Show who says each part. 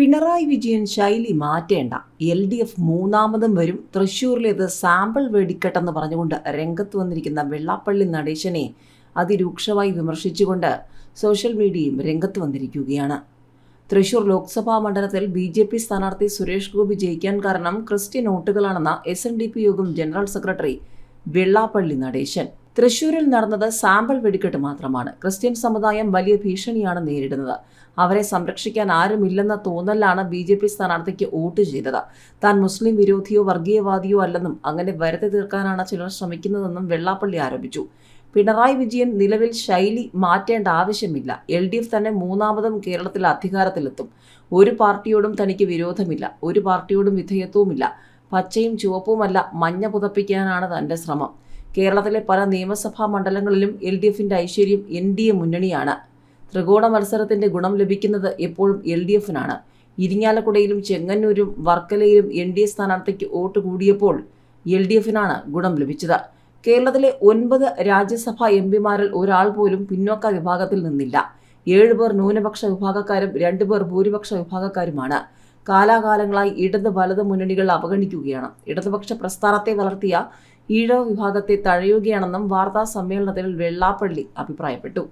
Speaker 1: പിണറായി വിജയൻ ശൈലി മാറ്റേണ്ട. L D F മൂന്നാമതും വരും. തൃശൂരിലേത് സാമ്പിൾ വെടിക്കെട്ടെന്ന് പറഞ്ഞുകൊണ്ട് രംഗത്ത് വന്നിരിക്കുന്ന വെള്ളാപ്പള്ളി നടേശനെ അതിരൂക്ഷമായി വിമർശിച്ചുകൊണ്ട് സോഷ്യൽ മീഡിയയും രംഗത്ത് വന്നിരിക്കുകയാണ്. തൃശൂർ ലോക്സഭാ മണ്ഡലത്തിൽ ബി ജെ പി സ്ഥാനാർത്ഥി സുരേഷ് ഗോപി ജയിക്കാൻ കാരണം Christian വോട്ടുകളാണെന്ന S N D P Yogam general secretary Vellappally Natesan. തൃശൂരിൽ നടന്നത് സാമ്പിൾ വെടിക്കെട്ട് മാത്രമാണ്. ക്രിസ്ത്യൻ സമുദായം വലിയ ഭീഷണിയാണ് നേരിടുന്നത്. അവരെ സംരക്ഷിക്കാൻ ആരുമില്ലെന്ന തോന്നലാണ് ബി ജെ പി സ്ഥാനാർത്ഥിക്ക് വോട്ട് ചെയ്തത്. താൻ മുസ്ലിം വിരോധിയോ വർഗീയവാദിയോ അല്ലെന്നും അങ്ങനെ വരുത്തി തീർക്കാനാണ് ചിലർ ശ്രമിക്കുന്നതെന്നും വെള്ളാപ്പള്ളി ആരോപിച്ചു. പിണറായി വിജയൻ നിലവിൽ ശൈലി മാറ്റേണ്ട ആവശ്യമില്ല. എൽ ഡി എഫ് തന്നെ മൂന്നാമതും കേരളത്തിൽ അധികാരത്തിലെത്തും. ഒരു പാർട്ടിയോടും തനിക്ക് വിരോധമില്ല. ഒരു പാർട്ടിയോടും വിധേയത്വവുമില്ല. പച്ചയും ചുവപ്പുമല്ല മഞ്ഞ പുതപ്പിക്കാനാണ് തന്റെ ശ്രമം. കേരളത്തിലെ പല നിയമസഭാ മണ്ഡലങ്ങളിലും എൽ ഡി എഫിന്റെ ഐശ്വര്യം എൻ ഡി എ മുന്നണിയാണ്. ത്രികോണ മത്സരത്തിന്റെ ഗുണം ലഭിക്കുന്നത് എപ്പോഴും എൽ ഡി എഫിനാണ്. ഇരിങ്ങാലക്കുടയിലും ചെങ്ങന്നൂരും വർക്കലയിലും എൻ ഡി എ സ്ഥാനാർത്ഥിക്ക് വോട്ട് കൂടിയപ്പോൾ എൽ ഡി എഫിനാണ് ഗുണം ലഭിച്ചത്. കേരളത്തിലെ ഒൻപത് രാജ്യസഭാ എം പിമാരിൽ ഒരാൾ പോലും പിന്നോക്ക വിഭാഗത്തിൽ നിന്നില്ല. ഏഴുപേർ ന്യൂനപക്ഷ വിഭാഗക്കാരും രണ്ടുപേർ ഭൂരിപക്ഷ വിഭാഗക്കാരുമാണ്. കാലാകാലങ്ങളായി ഇടത് വലത് മുന്നണികൾ അവഗണിക്കുകയാണ്. ഇടതുപക്ഷ പ്രസ്ഥാനത്തെ വളർത്തിയ ഈഴവ വിഭാഗത്തെ തഴയുകയാണെന്നും വാർത്താ സമ്മേളനത്തിൽ വെള്ളാപ്പള്ളി അഭിപ്രായപ്പെട്ടു